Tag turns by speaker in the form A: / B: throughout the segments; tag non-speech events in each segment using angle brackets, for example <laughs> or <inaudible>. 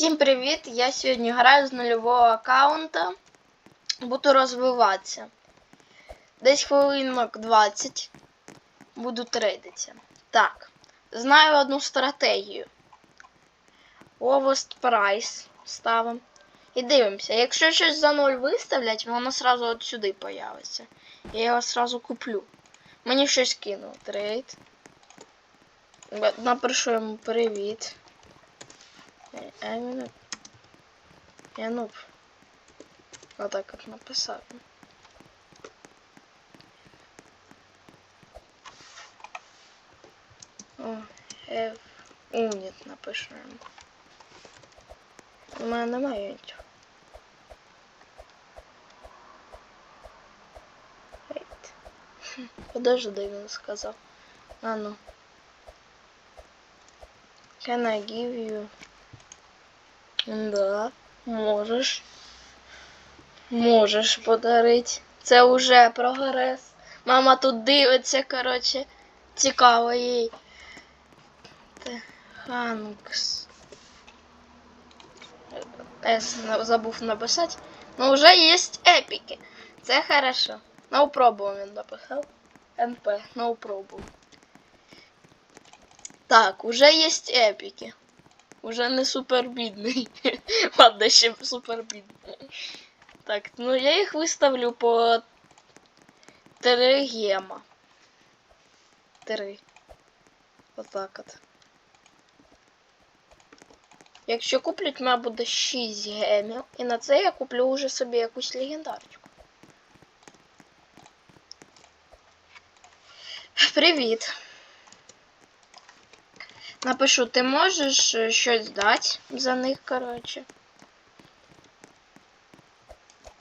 A: Всім привіт! Я сьогодні граю з нульового аккаунта. Буду розвиватися. Десь хвилинок 20 буду трейдитися. Так, знаю одну стратегію. Lowest price ставимо. І дивимося. Якщо щось за 0 виставлять, воно сразу от сюди появиться. Я його сразу куплю. Мені щось кинув. Трейд. Напишу йому привіт. А именно... Я нуб. Вот так вот написал. О, F. У, нет, напишу йому. У мене немає нічого. Wait. Хм, <laughs> Подожди, він сказав. А ну. Can I give you Да, можеш. Можеш подарити. Це уже прогрес. Мама тут дивиться, коротше. Цікаво їй. Ханкс. С на- забув написати. Ну вже є епіки. Це хорошо. No problem він написав. НП, no problem. Так, уже є епіки. Уже не супер бідний. <laughs> Ладно, ще супер бідний. Так, ну я їх виставлю по 3 гема. 3. Отак от. Якщо куплять, в мене буде 6 гемів. І на це я куплю уже собі якусь легендарочку. Привіт. Напишу, ти можеш е, щось дати за них, коротше.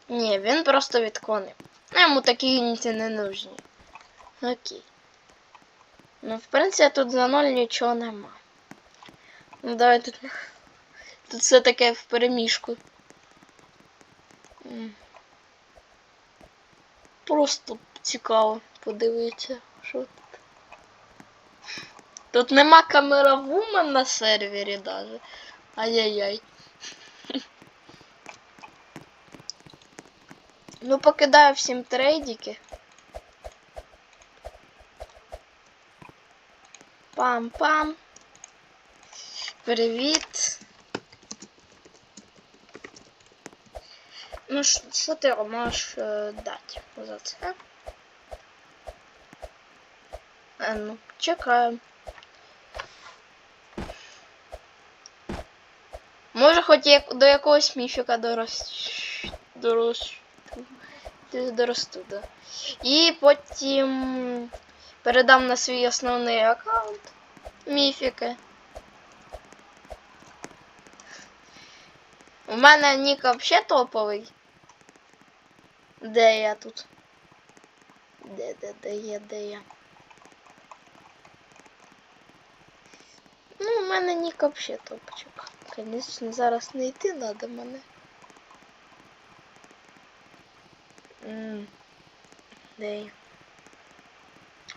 A: Ні, він просто відклонив. Ну, Йому такі юніти не нужні. Окей. Ну, в принципі, тут за ноль нічого нема. Ну, давай тут. Тут все таке в переміжку. Просто цікаво подивитися, що тут. Нема камера вумен на сервері даже. Ай-яй-яй. <laughs> Ну, покидаю всім трейдики. Пам-пам. Привіт. Ну, що ти можеш е, дати за це? Е, ну, чекаємо. Може хоч як до якогось міфіка дорос... дорос... доросту, да. І потім передам на свій основний аккаунт міфіки. У мене нік взагалі топовий. Де я тут? Де, де, де я, де я? Ну, у мене нік взагалі топчик. Конечно, зараз не йти надо мене. М, Де?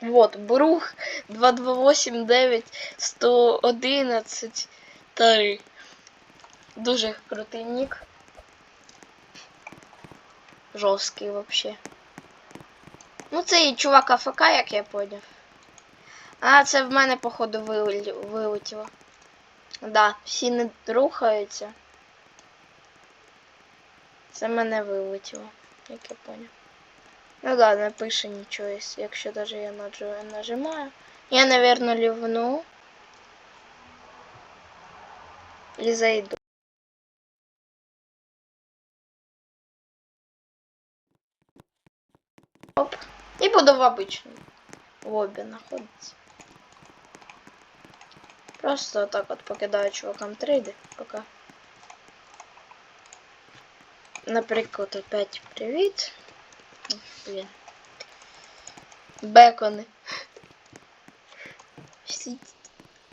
A: Вот, Брух 2289 111 3. Дуже крутий нік. Жорсткий вообще. Ну, це і чувак АФК, як я поняв. А, це в мене, походу, вилетіло. Да, всі не рухаються. Це мене вилетіло, як я поняв. Ну да, не пише нічого, якщо- даже я нажимаю. Я, наверное, лівну. І зайду. Оп. І буду в обичному лобі знаходитися. Просто так от покидаю чувакам трейди, пока. Наприклад, опять привіт. Блін. Бекони. Всі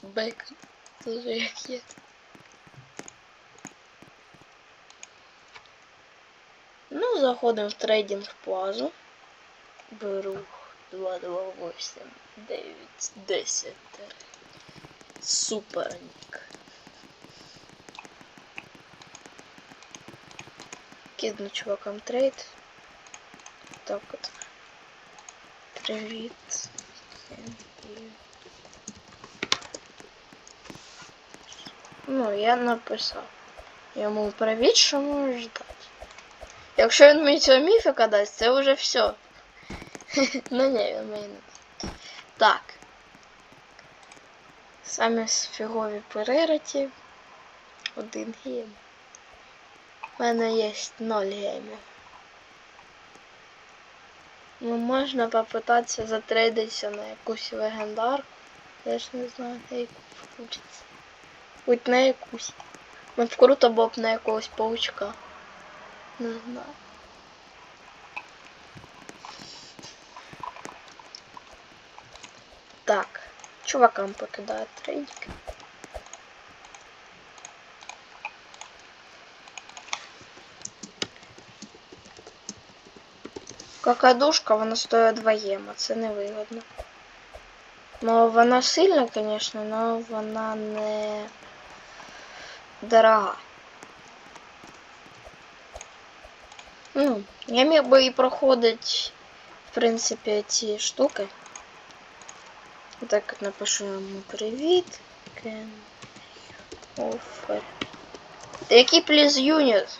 A: Бекон. Тоже як є. Ну, заходимо в трейдинг плазу. Беру 2, 2, 8, 9, 10. Суперник. Кидну чувакам трейд. Так от. Привіт. Ну, я написав. Йому привіт, що можеш ждати. Якщо він мені цього міфіка дасть, це вже все. <laughs> ну ні, він мені не дасть. Так. Самі фігові перераті. Один гейм. У мене є 0 геймів. Ну, можна попитатися затрейдитися на якусь легендарку. Я ж не знаю, на яку получиться. Будь на якусь. Ну, круто було б на якогось паучка. Не знаю. Так. Чувакам покидаю трейдики. Какадушка, вона стоїть 2 єма, це невигодно. Ну, вона сильна, звісно, але вона не дорога. Ну, я міг би і проходити, в принципі, ці штуки. Так от напишу йому привіт. Can offer. Який пліз юніт?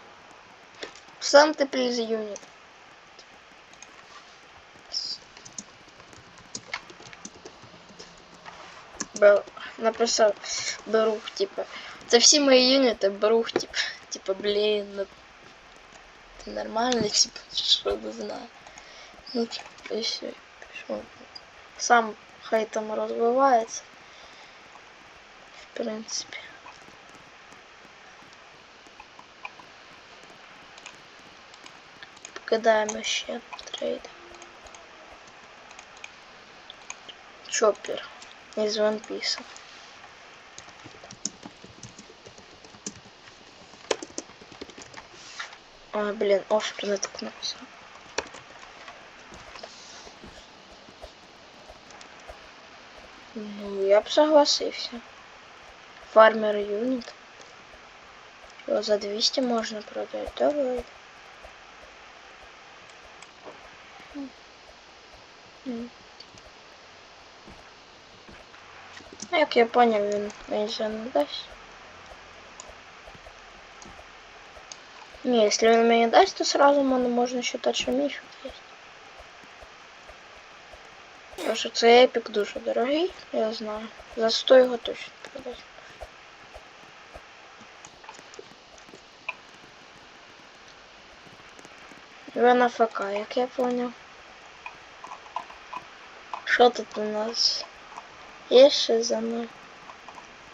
A: Сам ти пліз юніт. Бел... Написав Берух, типа. Це всі мої юніти, Берух, типа. Типа, блін, ну. Ти нормальний, типа, що не знаю. Ну, типа, і все. Пішов. Сам хай там розвивається. В принципі. Покидаємо ще трейд. Чоппер из One Piece. А, блин, офер наткнулся. Ну, я б согласився. Фармер юнит. Його за 200 можна продати. Давай. Ну, Як я поняв, він мені вже не дасть. Ні, якщо він мені дасть, то сразу можна считати, що міфік є. Що цей епік дуже дорогий, я знаю. За 100 його точно продать. Він АФК, як я поняв. Що тут у нас? Є ще за мною?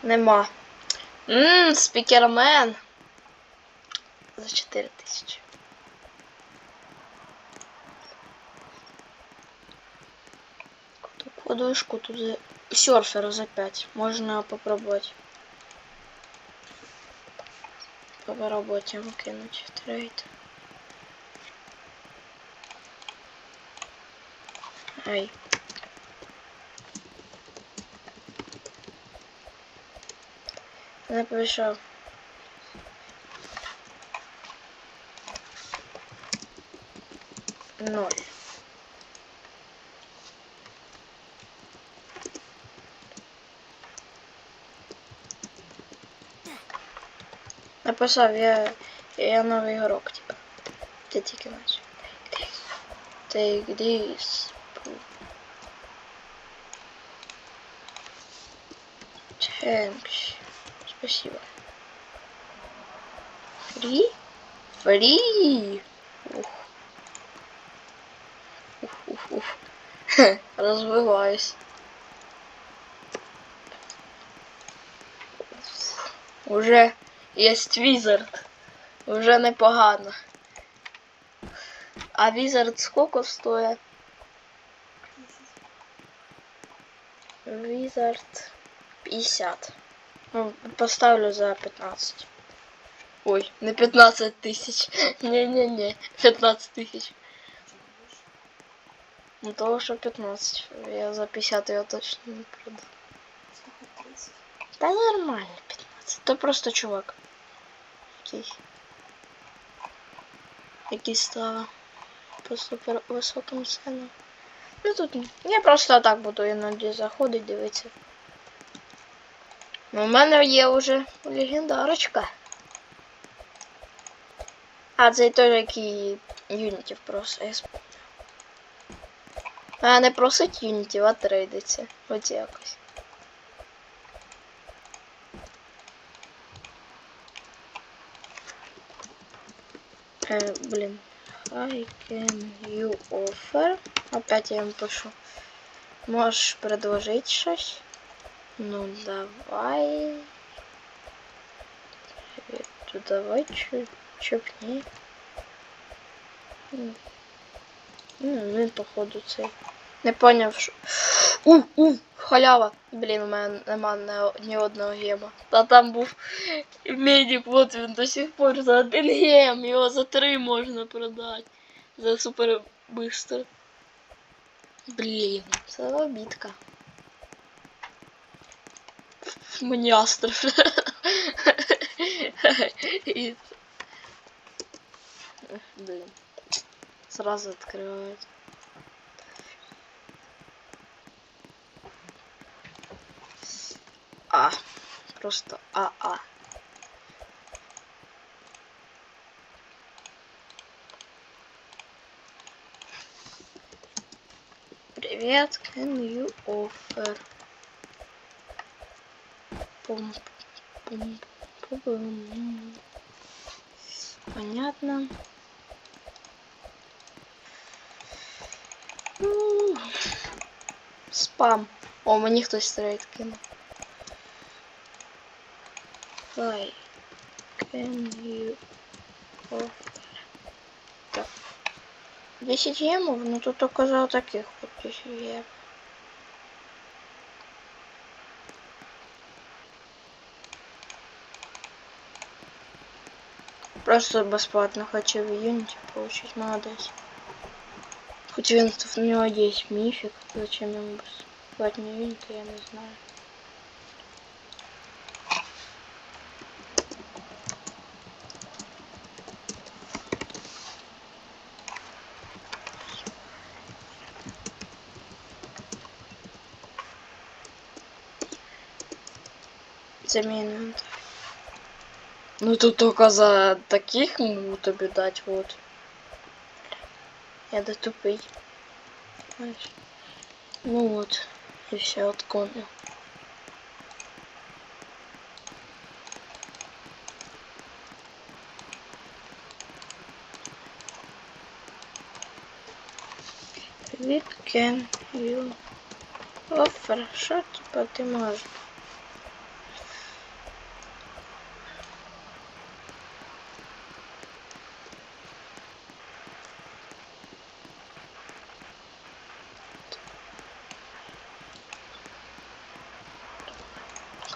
A: Нема. Ммм, спікермен. За 4 тисячі. Кладушку тут за... серфера за 5. Можно попробовать. Попробовать ему кинуть трейд. Ай. Прийшов. Ноль. Написав, я, я новий ігрок, типа. Ти тільки наче. Take this. Thanks. Спасибо. Фри? Фри! Ух. Ух, ух, ух. Хе, Розвиваюсь. Уже есть візард. Уже непогано. А візард сколько стоїть? Візард 50. Ну, поставлю за 15. Ой, не 15 тысяч. Не-не-не, 15 тысяч. Ну того, что 15. Я за 50 я точно не продам. Да нормально 15. Это просто чувак. Окей. якісь стали по супер високим ценам. Ну тут я просто так буду іноді заходить, дивитися. Ну, у мене є вже легендарочка. А, це той, який юнітів спомнив. А не просить юнітів, а трейдиться. От якось. Э, блин. I can you offer. Опять я ему пишу. Можешь предложить щось? Ну давай. То давай чуть чупни. Ну, він походу цей. Не поняв, що. У, у, халява. Блін, у мене нема ні, ні одного гема. Та там був медик, от він до сих пор за один гем. Його за три можна продати. За супер быстро. Блін, це обідка. Мені астро. І- Блин. Сразу открывает. Просто А-А. Привет, can you offer? Пум, пум, пум. Понятно. Спам. О, мені хтось трейд кинув. Hi. Can you? Так. 10 гемов, ну тут только за таких вот 10 гем. Просто бесплатно хочу в Unity получить, молодец. Хоть в нього есть мифик, зачем ему бесплатный Unity, я не знаю. заміну. Ну тут только за таких могут обидать, вот. Я да тупый. Ну вот, и все отклонил. Привет, Кен, Ю. О, хорошо, типа ты можешь.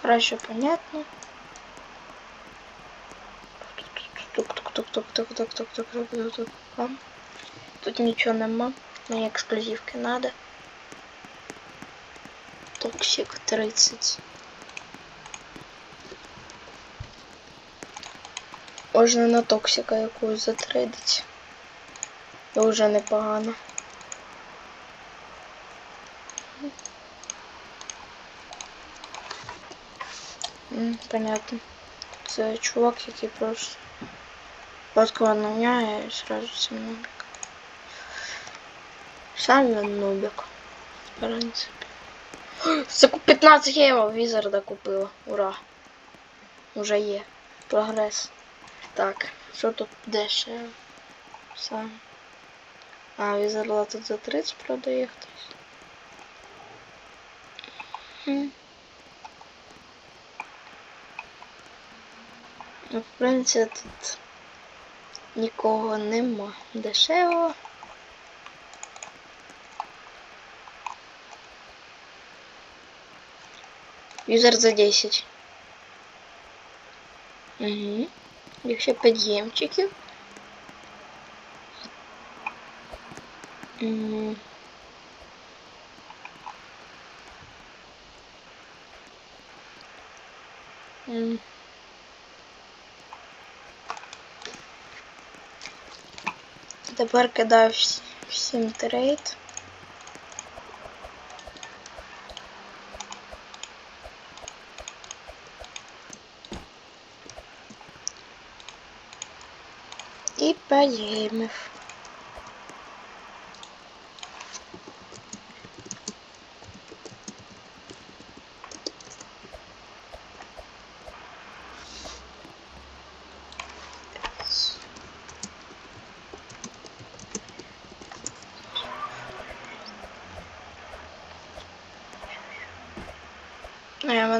A: Краще понятно. Тук-тук-тук-тук-тук-тук-тук-тук-тук-тук. Тут нічого нема. Мені ексклюзивки надо. Токсик 30. Можна на токсика якусь затрейдити. І вже непогано. Понятно. Це чувак, який просто фотку обновляє і сразу це нубик. Він нубик. В принципі. <gasps> Це 15 євро Візарда купила. Ура. Уже є. Прогрес. Так, що тут дешево? Сам. А, Візарда тут за 30 продає хтось. Ну, в принципі, тут нікого нема. Дешево. Юзер за 10. Угу. Якщо під'ємчиків. М. М. Тепер кидаю вс- всім трейд. І 5 геймів.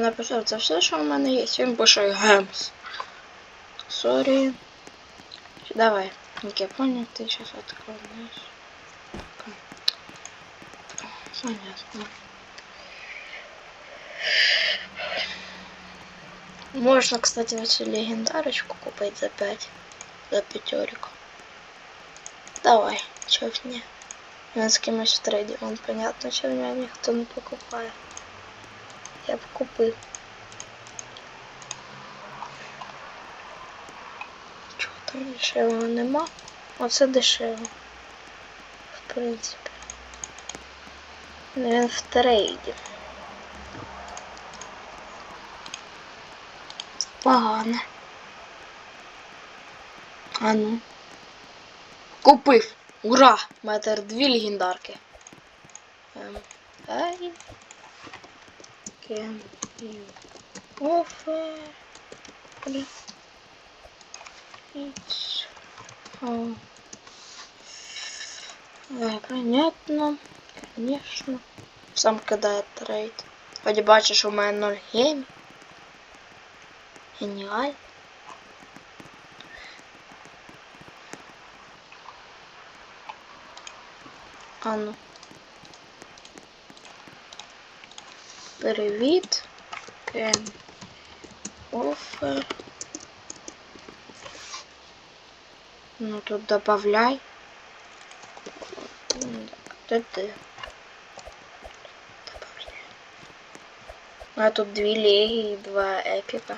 A: Ну, я мене писав, це все, що в мене є. Він пише гемс. Сорі. Давай, Ник, я понял, ты сейчас откроешь. Понятно. Можно, кстати, эту легендарочку купить за 5. За пятерку. Давай, чё в мне? Он с кимось в трейде, он понятно, что меня никто не покупает. Я б купив. Чого там дешевого нема? Оце дешево. В принципі. Він в трейді. Погано. А ну. Купив! Ура! Метр дві легендарки. Ем, ай. Can you offer it's oh. Е, Понятно, конечно. Сам кидає трейд. Ході бачиш, у мене 0 гейм. Геніаль. А ну. Привіт. Кен. Офер. Ну тут добавляй. М, Де ти? Добавляй. А тут дві легі і два епіка.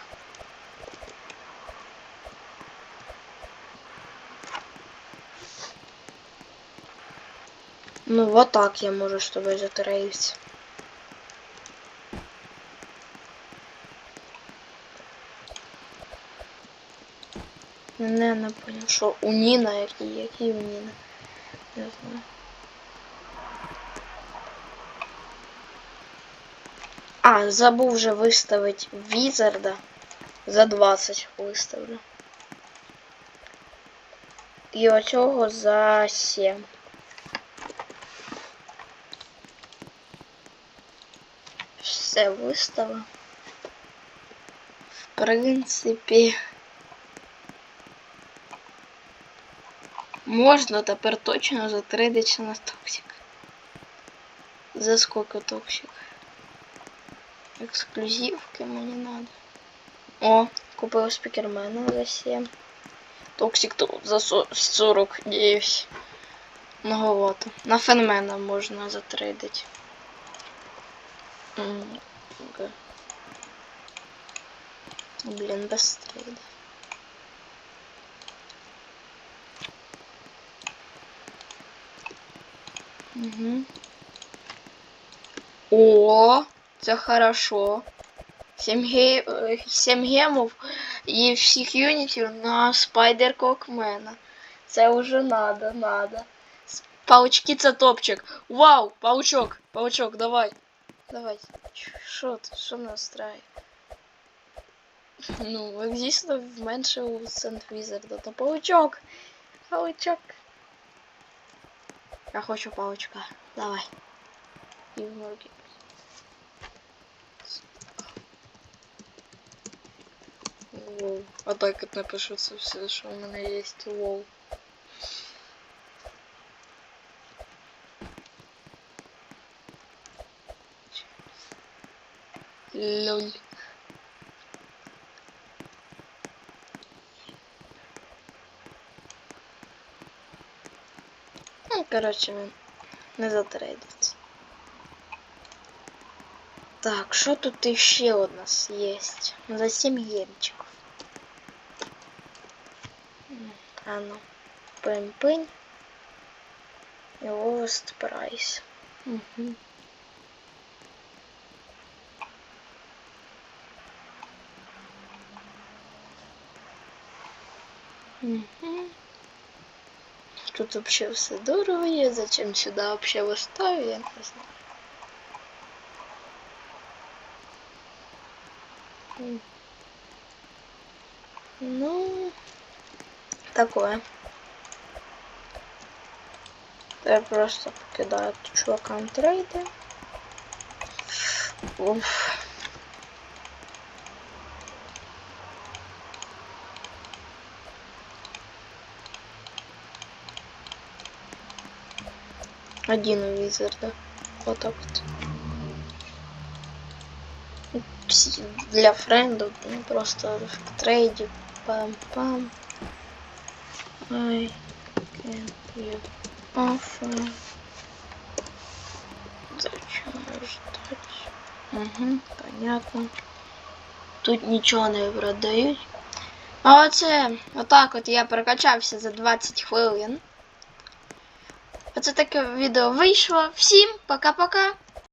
A: Ну вот так я можу з тобою Не, не понял, що у Ніна які, які у Ніна. Не знаю. А, забув вже виставити Візарда. За 20 виставлю. І оцього за 7. Все виставив. В принципі. Можна тепер точно затрейдитися на токсик. За сколько токсик? Ексклюзивки мені надо. О, купив спікермена за 7. Токсик тут за со- 49. Многовато. На фенмена можна затрейдити. Блін, без трейда. Угу. О, це хорошо. 7, ге... 7 гемов і всіх юнітів на спайдер кокмена. Це вже надо, надо. Паучки це топчик. Вау, паучок, паучок, давай. Давай. Що ти, що настрає? Ну, дійсно менше у Сент Візарда, то паучок. Паучок. Я хочу паучка. Давай. И в руки. А так это напишется все, что у меня есть лол. Лоль. коротше, він не затрейдиться. Так, що тут іще у нас є? За 7 ємчиків. М, А ну, пинь-пинь. Lowest price. Угу. Угу. Тут вообще все дорого є. Зачем сюда вообще выставили, я не знаю. Ну, такое. Я просто покидаю чувакам трейди. Уф. Один у Визарда. Вот так вот. Для френдов ну, просто в трейде. Пам-пам. I can't you offer. Зачем ждать? Угу, понятно. Тут нічого не продають. А оце, отак от я прокачався за 20 хвилин. Оце таке відео вийшло. Всім пока-пока.